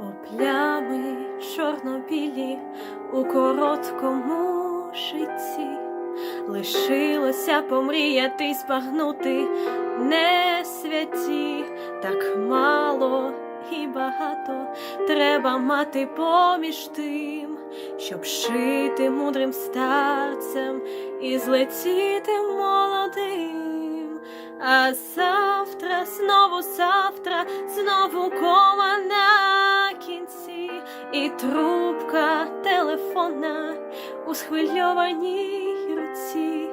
Оплями чорно-білі у короткому житті лишилося помріяти спагнути не святі, так мало і багато треба мати поміж тим, щоб шити мудрим старцем і злетіти молодим. А завтра, знову завтра, знову кінці, і трубка телефона у схвильованій руці.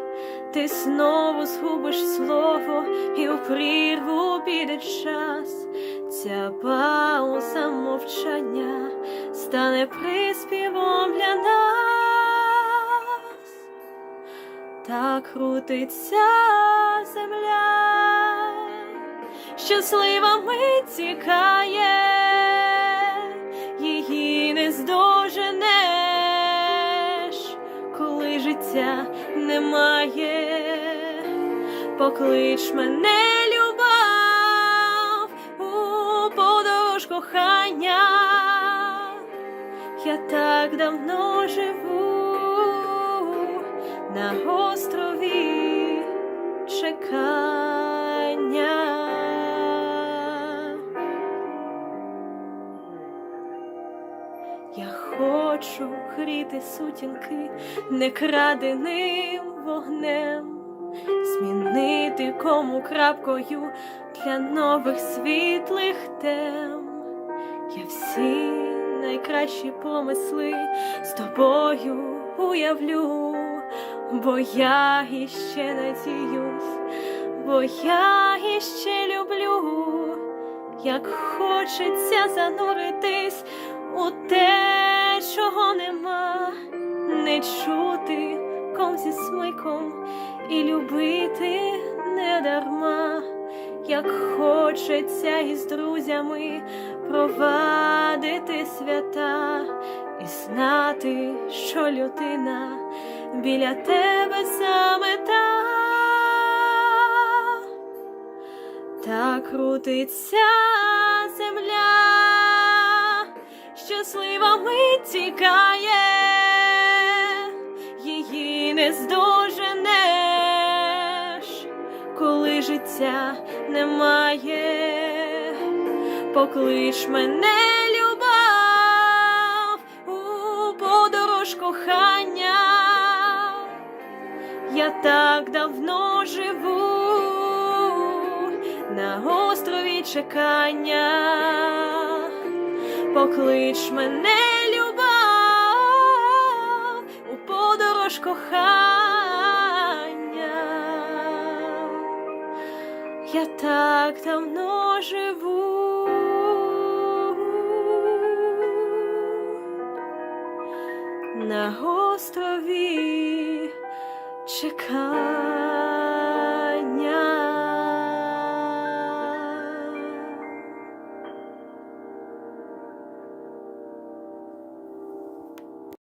Ти знову згубиш слово, і у прірву піде час. Ця пауза мовчання стане приспівом для нас. Так крутиться земля, щаслива мить тікає, коли немає, поклич мене, любов, у подорож кохання. Я так давно живу на острові чекання. Я хочу гріти сутінки некраденим вогнем, змінити кому крапкою для нових світлих тем. Я всі найкращі помисли з тобою уявлю, бо я іще надіюсь, бо я іще люблю, як хочеться зануритись чути ком зі смиком і любити не дарма, як хочеться із друзями провадити свята і знати, що людина біля тебе саме та. Так крутиться земля, щаслива мить тікає, життя немає, поклич мене, любов, у подорож кохання. Я так давно живу на острові чекання. Поклич мене, любов, у подорож кохання. Я так давно живу на острові чекання.